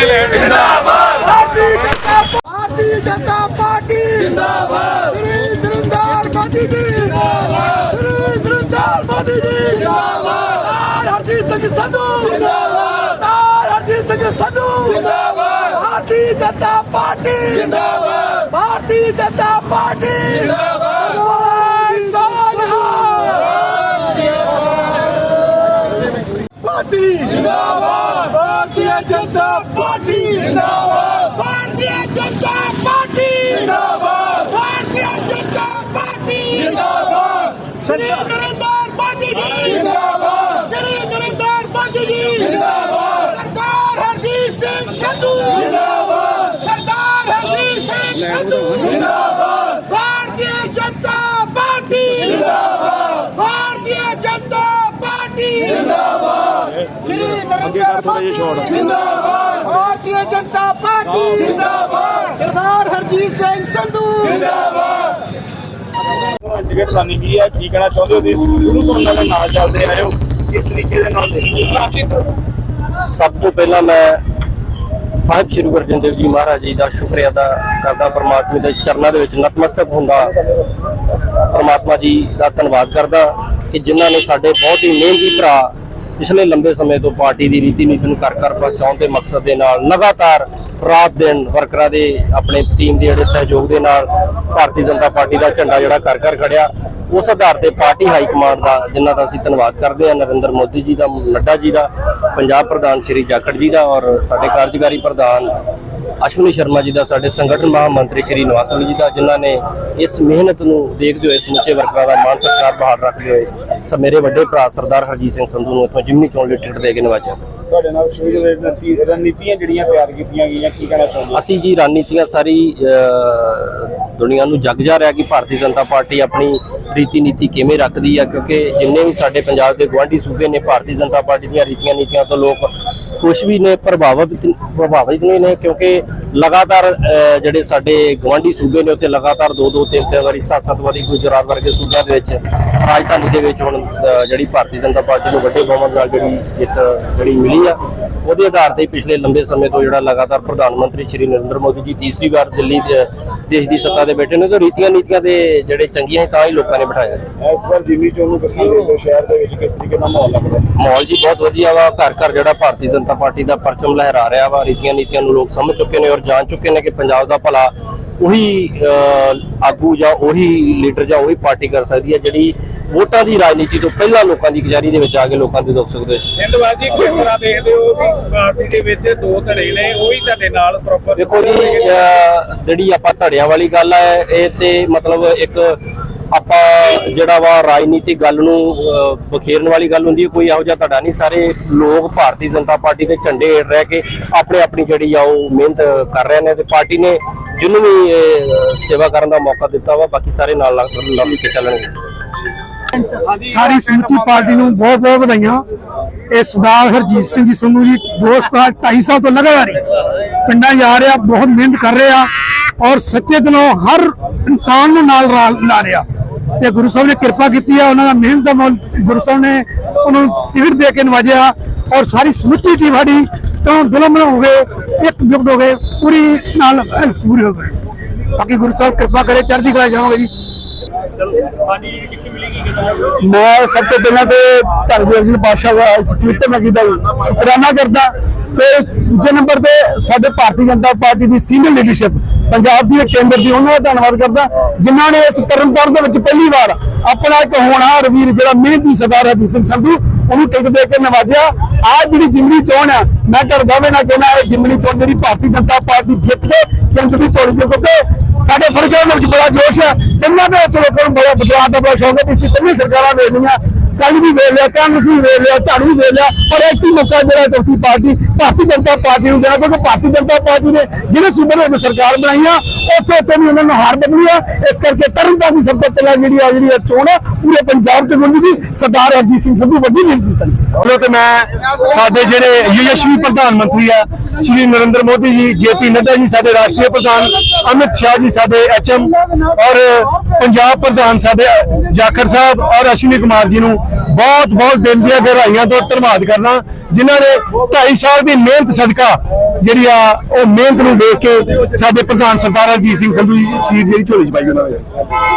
ਨੇ ਲੈਣ ਜਿੰਦਾਬਾਦ ਭਾਰਤੀ ਜਨਤਾ ਪਾਰਟੀ। ਜਿੰਦਾਬਾਦ ਸ੍ਰੀ ਨਰਿੰਦਰ ਮੋਦੀ ਜੀ। ਜਿੰਦਾਬਾਦ ਸ੍ਰੀ ਨਰਿੰਦਰ ਮੋਦੀ ਜੀ। ਜਿੰਦਾਬਾਦ ਹਰਜੀਤ ਸਿੰਘ ਸੰਧੂ। ਜਿੰਦਾਬਾਦ ਹਰਜੀਤ ਸਿੰਘ ਸੰਧੂ। ਜਿੰਦਾਬਾਦ ਭਾਰਤੀ ਜਨਤਾ ਪਾਰਟੀ। ਜਿੰਦਾਬਾਦ ਭਾਰਤੀ ਜਨਤਾ ਪਾਰਟੀ ਜਿੰਦਾਬਾਦ ਪਾਰਟੀ ਜਿੰਦਾਬਾਦ ਭਾਰਤੀ ਜਨਤਾ ਪਾਰਟੀ ਜਿੰਦਾਬਾਦ। ਭਾਰਤੀ ਜਨਤਾ ਪਾਰਟੀ। ਜਿੰਦਾਬਾਦ। ਭਾਰਤੀ ਜਨਤਾ ਪਾਰਟੀ। ਜਿੰਦਾਬਾਦ। ਸ੍ਰੀ ਨਰਿੰਦਰ ਮੋਦੀ ਜੀ। ਜਿੰਦਾਬਾਦ। ਸ੍ਰੀ ਨਰਿੰਦਰ ਮੋਦੀ ਜੀ। ਜਿੰਦਾਬਾਦ। ਸਰਦਾਰ ਹਰਜੀਤ ਸਿੰਘ ਸੰਧੂ। ਜਿੰਦਾਬਾਦ। ਸਰਦਾਰ ਹਰਜੀਤ ਸਿੰਘ ਸੰਧੂ। ਜਿੰਦਾਬਾਦ। ਭਾਰਤੀ ਜਨਤਾ ਪਾਰਟੀ। ਜਿੰਦਾਬਾਦ। ਭਾਰਤੀ ਜਨਤਾ ਪਾਰਟੀ। ਸ੍ਰੀ ਨਰਿੰਦਰ ਮੋਦੀ ਜਿੰਦਾਬਾਦ। ਭਾਰਤੀ ਜਨਤਾ ਪਾਰਟੀ। ਜਿੰਦਾਬਾਦ। ਸਰਦਾਰ ਹਰਜੀਤ ਸਿੰਘ ਸੰਧੂ। ਜਿੰਦਾਬਾਦ। ਟਿਕਟ ਲਾਣੀ ਕੀ ਹੈ ਕੀ ਕਹਿਣਾ ਚਾਹੁੰਦੇ ਹੋ? ਤੁਸੀਂ ਸ਼ੁਰੂ ਤੋਂ ਉਹਨਾਂ ਦੇ ਨਾਲ ਚੱਲਦੇ ਆਏ ਹੋ। ਕਿਸ ਤਰੀਕੇ ਦੇ ਨਾਲ ਸਭ ਤੋਂ ਪਹਿਲਾਂ ਮੈਂ ਸਾਹਿਬ ਸ੍ਰੀ ਗੁਰੂ ਅਰਜਨ ਦੇਵ ਜੀ ਮਹਾਰਾਜ ਜੀ ਦਾ ਸ਼ੁਕਰੀਆ ਅਦਾ ਕਰਦਾ ਪਰਮਾਤਮਾ ਦੇ ਚਰਨਾਂ ਦੇ ਵਿੱਚ ਨਤਮਸਤਕ ਹੁੰਦਾ। ਪਰਮਾਤਮਾ ਜੀ ਦਾ ਧੰਨਵਾਦ ਕਰਦਾ ਕਿ ਜਿਨ੍ਹਾਂ ਨੇ ਸਾਡੇ ਬਹੁਤ ਹੀ ਮਿਹਨਤੀ ਭਰਾ ਪਿਛਲੇ ਲੰਬੇ ਸਮੇਂ ਤੋਂ ਪਾਰਟੀ ਦੀ ਰੀਤੀ ਨੀਤੀ ਨੂੰ ਕਰ ਕਰ ਪਹੁੰਚਾਉਣ ਦੇ ਮਕਸਦ ਦੇ ਨਾਲ ਲਗਾਤਾਰ ਰਾਤ ਦਿਨ ਵਰਕਰਾਂ ਦੇ ਆਪਣੇ ਟੀਮ ਦੇ ਜਿਹੜੇ ਸਹਿਯੋਗ ਦੇ ਨਾਲ ਭਾਰਤੀ ਜਨਤਾ ਪਾਰਟੀ ਦਾ ਝੰਡਾ ਜਿਹੜਾ ਕਰ ਕਰ ਖੜਿਆ, ਉਸ ਆਧਾਰ ਤੇ ਪਾਰਟੀ ਹਾਈ ਕਮਾਂਡ ਦਾ, ਜਿਨ੍ਹਾਂ ਦਾ ਅਸੀਂ ਧੰਨਵਾਦ ਕਰਦੇ ਹਾਂ, ਨਰਿੰਦਰ ਮੋਦੀ ਜੀ ਦਾ, ਨੱਡਾ ਜੀ ਦਾ, ਪੰਜਾਬ ਪ੍ਰਧਾਨ ਸ਼੍ਰੀ ਜਾਖੜ ਜੀ ਦਾ ਔਰ ਸਾਡੇ ਕਾਰਜਕਾਰੀ ਪ੍ਰਧਾਨ ਅਸ਼ਵਨੀ ਸ਼ਰਮਾ ਜੀ ਦਾ, ਸਾਡੇ ਸੰਗਠਨ ਮਹਾਮੰਤਰੀ ਸ਼੍ਰੀ ਨਿਵਾਸ ਜੀ ਦਾ, ਜਿਨ੍ਹਾਂ ਨੇ ਇਸ ਮਿਹਨਤ ਨੂੰ ਦੇਖਦੇ ਹੋਏ ਸਮੁੱਚੇ ਵਰਕਰਾਂ ਦਾ ਮਾਨ ਸਤਿਕਾਰ ਬਹਾਲ ਰੱਖਦੇ ਹੋਏ ਸ ਮੇਰੇ ਵੱਡੇ ਭਰਾ ਸਰਦਾਰ ਹਰਜੀਤ ਸਿੰਘ ਸੰਧੂ ਨੂੰ ਇੱਥੋਂ ਜਿਮਨੀ ਚੋਣ ਲਈ ਟਿਕਟ ਦੇ ਕੇ ਨਵਾਜਿਆ। ਤੁਹਾਡੇ ਨਾਲ ਸ਼ੁਰੂ ਦੇ ਨੀਤੀ ਰਣਨੀਤੀਆਂ ਜਿਹੜੀਆਂ ਤਿਆਰ ਕੀਤੀਆਂ ਗਈਆਂ ਕੀ ਕਹਿਣਾ ਚਾਹੁੰਦੇ ਅਸੀਂ ਜੀ ਰਣਨੀਤੀਆਂ ਸਾਰੀ ਅਹ, ਦੁਨੀਆ ਨੂੰ ਜਗ ਜਾ ਰਿਹਾ ਕਿ ਭਾਰਤੀ ਜਨਤਾ ਪਾਰਟੀ ਆਪਣੀ ਰੀਤੀ ਨੀਤੀ ਕਿਵੇਂ ਰੱਖਦੀ ਆ ਕਿਉਂਕਿ ਜਿੰਨੇ ਵੀ ਸਾਡੇ ਪੰਜਾਬ ਦੇ ਗੁਆਂਢੀ ਸੂਬੇ ਨੇ ਭਾਰਤੀ ਜਨਤਾ ਪਾਰਟੀ ਦੀਆਂ ਰੀਤੀਆਂ ਨੀਤੀਆਂ ਤੋਂ ਲੋਕ ਖੁਸ਼ ਵੀ ਨੇ ਪ੍ਰਭਾਵਿਤ ਪ੍ਰਭਾਵਿਤ ਵੀ ਨੇ ਕਿਉਂਕਿ ਲਗਾਤਾਰ ਅਹ, ਜਿਹੜੇ ਸਾਡੇ ਗੁਆਂਢੀ ਸੂਬੇ ਨੇ ਉੱਥੇ ਲਗਾਤਾਰ ਦੋ ਦੋ ਤਿੰਨ ਤਿੰਨ ਵਾਰੀ ਸੱਤ ਸੱਤ ਵਾਰੀ ਗੁਜਰਾਤ ਵਰਗੇ ਸੂਬਿਆਂ ਦੇ ਵਿੱਚ ਰਾਜਧਾਨੀ ਦੇ ਵਿੱਚ ਹੁਣ ਅਹ, ਜਿਹੜੀ ਭਾਰਤੀ ਜਨਤਾ ਪਾਰਟੀ ਨੂੰ ਵੱਡੇ ਬਹੁਮਤ ਨਾਲ ਜਿਹੜੀ ਜਿੱਤ ਜਿਹੜੀ ਮਿਲੀ ਆ। ਉਹਦੇ ਆਧਾਰ ਤੇ ਪਿਛਲੇ ਲੰਬੇ ਸਮੇਂ ਤੋਂ ਜਿਹੜਾ ਲਗਾਤਾਰ ਪ੍ਰਧਾਨ ਮੰਤਰੀ ਸ਼੍ਰੀ ਨਰਿੰਦਰ ਮੋਦੀ ਜੀ ਤੀਸਰੀ ਵਾਰ ਦਿੱਲੀ ਦੇ ਦੇਸ਼ ਦੀ ਸੱਤਾ ਤੇ ਬੈਠੇ ਨੇ ਤਾਂ ਰੀਤੀਆਂ ਨੀਤੀਆਂ ਦੇ ਜਿਹੜੇ ਚੰਗੀਆਂ ਤਾਂ ਹੀ ਲੋਕਾਂ ਨੇ ਬਿਠਾਇਆ ਇਸ ਵਾਰ ਜਿਮਨੀ ਚੋਣ ਨੂੰ ਕਿਸ ਤਰ੍ਹਾਂ ਦੇਖਦੇ ਹੋ ਸ਼ਹਿਰ ਦੇ ਵਿੱਚ ਕਿਸ ਤਰੀਕੇ ਦਾ ਮਾਹੌਲ ਲੱਗਦਾ ਹੈ? ਮਾਹੌਲ ਜੀ ਬਹੁਤ ਵਧੀਆ ਵਾ। ਘਰ ਘਰ ਜਿਹੜਾ ਭਾਰਤੀ ਜਨਤਾ ਪਾਰਟੀ ਦਾ ਪਰਚਮ ਲਹਿਰਾ ਰਿਹਾ ਵਾ। ਰੀਤੀਆਂ ਨੀਤੀਆਂ ਨੂੰ ਲੋਕ ਸਮਝ ਚੁੱਕੇ ਨੇ ਔਰ ਜਾਣ ਚੁੱਕੇ ਨੇ ਕਿ ਪੰਜਾਬ ਦਾ ਭਲਾ ਉਹੀ ਆਗੂ ਜਾਂ ਉਹੀ ਲੀਡਰ ਜਾਂ ਉਹੀ ਪਾਰਟੀ ਕਰ ਸਕਦੀ ਹੈ ਜਿਹੜੀ ਵੋਟਾਂ ਦੀ ਰਾਜਨੀਤੀ ਤੋਂ ਪਹਿਲਾਂ ਲੋਕਾਂ ਦੀ ਕਚਹਿਰੀ ਦੇ ਵਿੱਚ ਆ ਕੇ ਲੋਕਾਂ ਦੇ ਦੁੱਖ ਸੁੱਖ ਦੇ ਵਿੱਚ ਜੀ ਕਿਸ ਤਰ੍ਹਾਂ ਦੇਖਦੇ ਹੋ ਵੀ ਪਾਰਟੀ ਦੇ ਵਿੱਚ ਦੋ ਧੜੇ ਨੇ ਉਹ ਹੀ ਤੁਹਾਡੇ ਨਾਲ ਪ੍ਰੋਪਰ ਦੇਖੋ ਜੀ ਜਿਹੜੀ ਆਪਾਂ ਧੜਿਆਂ ਵਾਲੀ ਗੱਲ ਹੈ ਇਹ ਤੇ ਮਤਲਬ ਇੱਕ ਆਪਾਂ ਜਿਹੜਾ ਵਾ ਰਾਜਨੀਤਿਕ ਗੱਲ ਨੂੰ ਬਖੇਰਨ ਵਾਲੀ ਗੱਲ ਹੁੰਦੀ ਹੈ, ਕੋਈ ਇਹੋ ਜਿਹਾ ਤੁਹਾਡਾ ਨਹੀਂ। ਸਾਰੇ ਲੋਕ ਭਾਰਤੀ ਜਨਤਾ ਪਾਰਟੀ ਦੇ ਝੰਡੇ ਹੇਠ ਰਹਿ ਕੇ ਆਪਣੇ ਆਪਣੀ ਜਿਹੜੀ ਆ, ਉਹ ਮਿਹਨਤ ਕਰ ਰਹੇ ਨੇ ਤੇ ਪਾਰਟੀ ਨੇ ਜਿਹਨੂੰ ਵੀ ਸੇਵਾ ਕਰਨ ਦਾ ਮੌਕਾ ਦਿੱਤਾ ਵਾ, ਬਾਕੀ ਸਾਰੇ ਨਾਲ ਲੱਗ ਕੇ ਚੱਲਣਗੇ। ਸਾਰੀ ਸਮੁੱਚੀ ਪਾਰਟੀ ਨੂੰ ਬਹੁਤ ਬਹੁਤ ਵਧਾਈਆਂ। ਇਹ ਸਰਦਾਰ ਹਰਜੀਤ ਸਿੰਘ ਜੀ ਸੰਧੂ ਜੀ, ਦੋਸਤ ਆ 2.5 ਸਾਲ ਤੋਂ ਲਗਾਤਾਰ ਪਿੰਡਾਂ ਜਾ ਰਿਹਾ, ਬਹੁਤ ਮਿਹਨਤ ਕਰ ਰਿਹਾ ਔਰ ਸੱਚੇ ਦਿਲੋਂ ਹਰ ਇਨਸਾਨ ਨੂੰ ਨਾਲ ਲਾ ਰਿਹਾ। ਤੇ ਗੁਰੂ ਸਾਹਿਬ ਨੇ ਕਿਰਪਾ ਕੀਤੀ ਆ, ਉਹਨਾਂ ਦਾ ਮਿਹਨਤ ਦਾ ਮੁੱਲ ਗੁਰੂ ਸਾਹਿਬ ਨੇ ਉਹਨਾਂ ਨੂੰ ਟਿਕਟ ਦੇ ਕੇ ਨਵਾਜਿਆ ਔਰ ਸਾਰੀ ਸਮੁੱਚੀ ਟੀਮ ਸਾਡੀ ਤੋਂ ਦਿਲੋਂ ਹੋ ਗਏ, ਇੱਕ ਜੁਗਤ ਹੋ ਗਏ, ਪੂਰੀ ਨਾਲ ਪੂਰੀ ਹੋ ਗਏ। ਬਾਕੀ ਗੁਰੂ ਸਾਹਿਬ ਕਿਰਪਾ ਕਰੇ, ਚੜ੍ਹਦੀ ਕਲਾ ਜਾਵਾਂਗੇ ਜੀ। ਮੈਂ ਸਭ ਤੋਂ ਪਹਿਲਾਂ ਤੇ ਧੰਨ ਅਰਜਨ ਪਾਸ਼ਾ ਦਾ ਇਸ ਪਵਿੱਤਰ ਨਗਰੀ ਸ਼ੁਕਰਾਨਾ ਕਰਦਾ ਤੇ ਦੂਜੇ ਨੰਬਰ ਤੇ ਸਾਡੇ ਭਾਰਤੀ ਜਨਤਾ ਪਾਰਟੀ ਦੀ ਸੀਨੀਅਰ ਲੀਡਰਸ਼ਿਪ ਪੰਜਾਬ ਦੀ ਕੇਂਦਰ ਦੀ ਉਹਨਾਂ ਦਾ ਧੰਨਵਾਦ ਕਰਦਾ, ਜਿਨ੍ਹਾਂ ਨੇ ਇਸ ਤਰਨਤਾਰਨ ਦੇ ਵਿੱਚ ਪਹਿਲੀ ਵਾਰ ਆਪਣਾ ਇੱਕ ਹੋਣਹਾਰ ਵੀਰ ਜਿਹੜਾ ਮਿਹਨਤੀ ਸਰਦਾਰ ਹਰਜੀਤ ਸਿੰਘ ਸੰਧੂ, ਉਹਨੂੰ ਟਿਕਟ ਦੇ ਕੇ ਨਵਾਜਿਆ। ਆ ਜਿਹੜੀ ਜਿਮਨੀ ਚੋਣ ਆ, ਮੈਂ ਕਰ ਦਾਅਵੇ ਨਾ ਕਹਿੰਦਾ ਇਹ ਜਿਮਨੀ ਚੋਣ ਜਿਹੜੀ ਭਾਰਤੀ ਜਨਤਾ ਪਾਰਟੀ ਜਿੱਤ ਕੇ ਕੇਂਦਰ ਦੀ ਚੋਣ ਦੀ ਕਿਉਂਕਿ ਸਾਡੇ ਫਰਕਾਂ ਦੇ ਵਿੱਚ ਬੜਾ ਜੋਸ਼ ਹੈ ਇਹਨਾਂ ਦੇ ਵਿੱਚ ਲੋਕਾਂ ਨੂੰ ਬੜਾ ਬਦਲਾਅ ਦਾ ਬੜਾ ਸ਼ੌਕ ਹੈ ਕਿ ਅਸੀਂ ਤਿੰਨੇ ਸਰਕਾਰਾਂ ਵੇਖਣੀਆਂ। ਕੱਲ ਵੀ ਵੇਖ ਲਿਆ ਕਾਂਗਰਸ ਵੀ ਵੇਖ ਲਿਆ, ਝਾੜੂ ਵੀ ਵੇਖ ਲਿਆ, ਪਰ ਇੱਕ ਹੀ ਮੌਕਾ ਜਿਹੜਾ ਚੌਥੀ ਪਾਰਟੀ, ਭਾਰਤੀ ਜਨਤਾ ਪਾਰਟੀ ਨੂੰ ਦੇਣਾ ਕਿਉਂਕਿ ਭਾਰਤੀ ਜਨਤਾ ਪਾਰਟੀ ਨੇ ਜਿਹੜੇ ਸੂਬੇ ਦੇ ਵਿੱਚ ਸਰਕਾਰ ਬਣਾਈਆਂ ਉੱਥੇ ਉੱਥੇ ਵੀ ਉਹਨਾਂ ਨੂੰ ਹਾਰ ਬਦਲੀ ਆ। ਇਸ ਕਰਕੇ ਤਰਨਤਾਰਨ ਦੀ ਸਭ ਤੋਂ ਪਹਿਲਾਂ ਜਿਹੜੀ ਆ, ਜਿਹੜੀ ਚੋਣ ਆ, ਪੂਰੇ ਪੰਜਾਬ ਤੇ ਗੁੰਦੀ ਸਰਦਾਰ ਹਰਜੀਤ ਸਿੰਘ ਸੰਧੂ ਵੱਡੀ ਲੀਡ ਜਿੱਤਣ ਚਲੋ ਤੇ ਮੈਂ ਸਾਡੇ ਜਿਹੜੇ ਯਸ਼ਵੀ ਪ੍ਰਧਾਨ ਮੰਤਰੀ ਆ, ਸ਼੍ਰੀ ਨਰਿੰਦਰ ਮੋਦੀ ਜੀ, ਜੇਪੀ ਨੱਡਾ ਜੀ ਸਾਡੇ ਰਾਸ਼ਟਰੀ ਪ੍ਰਧਾਨ, ਅਮਿਤ ਸ਼ਾਹ ਜੀ ਸਾਡੇ ਐਚਐਮ ਔਰ ਪੰਜਾਬ ਪ੍ਰਧਾਨ ਸਾਡੇ ਜਾਖੜ ਸਾਹਿਬ ਔਰ ਅਸ਼ਵਨੀ ਕੁਮਾਰ ਜੀ ਨੂੰ ਬਹੁਤ ਬਹੁਤ ਦਿਲ ਦੀਆਂ ਗਹਿਰਾਈਆਂ ਤੋਂ ਧੰਨਵਾਦ ਕਰਨਾ ਜਿਨ੍ਹਾਂ ਨੇ 2.5 ਸਾਲ ਦੀ ਮਿਹਨਤ ਸਦਕਾ ਜਿਹੜੀ ਆ ਉਹ ਮਿਹਨਤ ਨੂੰ ਦੇਖ ਕੇ ਸਾਡੇ ਪ੍ਰਧਾਨ ਸਰਦਾਰ ਅਜੀਤ ਸਿੰਘ ਸੰਧੂ ਜੀ ਸੀਟ ਜਿਹੜੀ ਝੋਲੀ ਚ ਪਾਈ ਉਹਨਾਂ ਨੇ।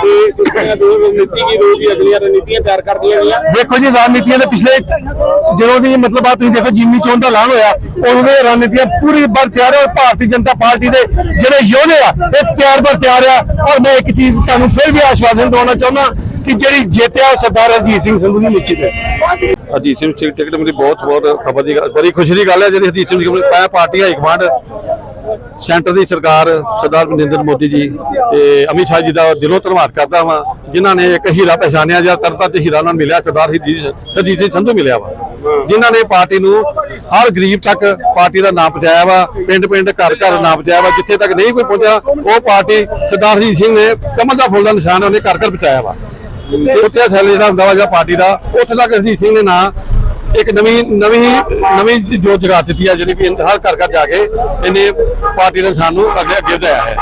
ਤੇ ਕਿਹੜੀਆਂ ਦੋ ਰਣਨੀਤੀ ਕੀ ਰੋਜ਼ ਅਗਲੀਆਂ ਰਣਨੀਤੀਆਂ ਤਿਆਰ ਕਰਦੀਆਂ ਗਈਆਂ ਦੇਖੋ ਜੀ, ਰਣਨੀਤੀਆਂ ਦੇ ਪਿਛਲੇ ਜਦੋਂ ਦੀ ਮਤਲਬ ਆ ਤੁਸੀਂ ਦੇਖੋ ਜਿਮਨੀ ਚੋਣ ਦਾ ਐਲਾਨ ਹੋਇਆ, ਉਦੋਂ ਦੇ ਰਣਨੀਤੀਆਂ ਪੂਰੀ ਬਰ ਤਿਆਰ ਹੈ ਔਰ ਭਾਰਤੀ ਜਨਤਾ ਪਾਰਟੀ ਦੇ ਜਿਹੜੇ ਯੋਧੇ ਆ, ਇਹ ਤਿਆਰ ਬਰ ਤਿਆਰ ਆ। ਔਰ ਮੈਂ ਇੱਕ ਚੀਜ਼ ਤੁਹਾਨੂੰ ਫਿਰ ਵੀ ਆਸ਼ਵਾਸਨ ਦਿਵਾਉਣਾ ਚਾਹੁੰਦਾ ਕਿ ਜਿਹੜੀ ਜਿੱਤਿਆ ਉਹ ਸਰਦਾਰ ਅਜੀਤ ਸਿੰਘ ਸੰਧੂ ਦੀ ਨਿਸ਼ਚਿਤ ਹੈ। ਹਰਜੀਤ ਸਿੰਘ ਦੀ ਟਿਕਟ ਮੇਰੀ ਬਹੁਤ ਬਹੁਤ ਖਬਰ ਦੀ ਗੱਲ- ਬੜੀ ਖੁਸ਼ੀ ਦੀ ਗੱਲ ਹੈ ਜਿਹੜੀ ਹਰਜੀਤ ਸਿੰਘ ਦੀ ਪਾਇਆ, ਪਾਰਟੀ ਹਾਈ ਕਮਾਂਡ, ਸੈਂਟਰ ਦੀ ਸਰਕਾਰ ਸਰਦਾਰ ਨਰਿੰਦਰ ਮੋਦੀ ਜੀ ਤੇ ਅਮਿਤ ਸ਼ਾਹ ਜੀ ਦਾ ਦਿਲੋਂ ਧੰਨਵਾਦ ਕਰਦਾ ਹਾਂ ਜਿਨ੍ਹਾਂ ਨੇ ਇੱਕ ਹੀਰਾ ਪਛਾਣਿਆ ਜਾਂ ਤਰਤਾ ਤੇ ਹੀਰਾ ਨਾਲ ਮਿਲਿਆ, ਸਰਦਾਰ ਹਰਜੀਤ ਹਰਜੀਤ ਸਿੰਘ ਸੰਧੂ ਮਿਲਿਆ ਵਾ। ਜਿਨ੍ਹਾਂ ਨੇ ਪਾਰਟੀ ਨੂੰ ਹਰ ਗਰੀਬ ਤੱਕ ਪਾਰਟੀ ਦਾ ਨਾਮ ਪਹੁੰਚਾਇਆ ਵਾ ਪਿੰਡ ਪਿੰਡ ਘਰ ਘਰ ਨਾਮ ਪਹੁੰਚਾਇਆ ਵਾ, ਜਿੱਥੇ ਤੱਕ ਨਹੀਂ ਕੋਈ ਪਹੁੰਚਿਆ, ਉਹ ਪਾਰਟੀ ਸਰਦਾਰ ਹਰਜੀਤ ਸਿੰਘ ਨੇ ਕਮਲ ਦਾ ਫੁੱਲ ਦਾ ਨਿਸ਼ਾਨ ਉਹਨੇ ਘਰ ਘਰ ਪਹੁੰਚਾਇਆ ਵਾ। ਉੱਥੇ ਸੈਲ ਜਿਹੜਾ ਹੁੰਦਾ ਵਾ ਜਿਹੜਾ ਪਾਰਟੀ ਦਾ, ਉੱਥੇ ਤੱਕ ਹਰਜੀਤ ਸਿੰਘ ਨੇ ਨਾਂ ਇੱਕ ਨਵੀਂ ਨਵੀਂ ਨਵੀਂ ਜੋਤ ਜਗਾ ਦਿੱਤੀ ਆ, ਜਿਹੜੀ ਵੀ ਹਰ ਘਰ ਘਰ ਜਾ ਕੇ ਇਹਨੇ ਪਾਰਟੀ ਨੇ ਸਾਨੂੰ ਅੱਗੇ ਅੱਗੇ ਵਧਾਇਆ ਹੈ।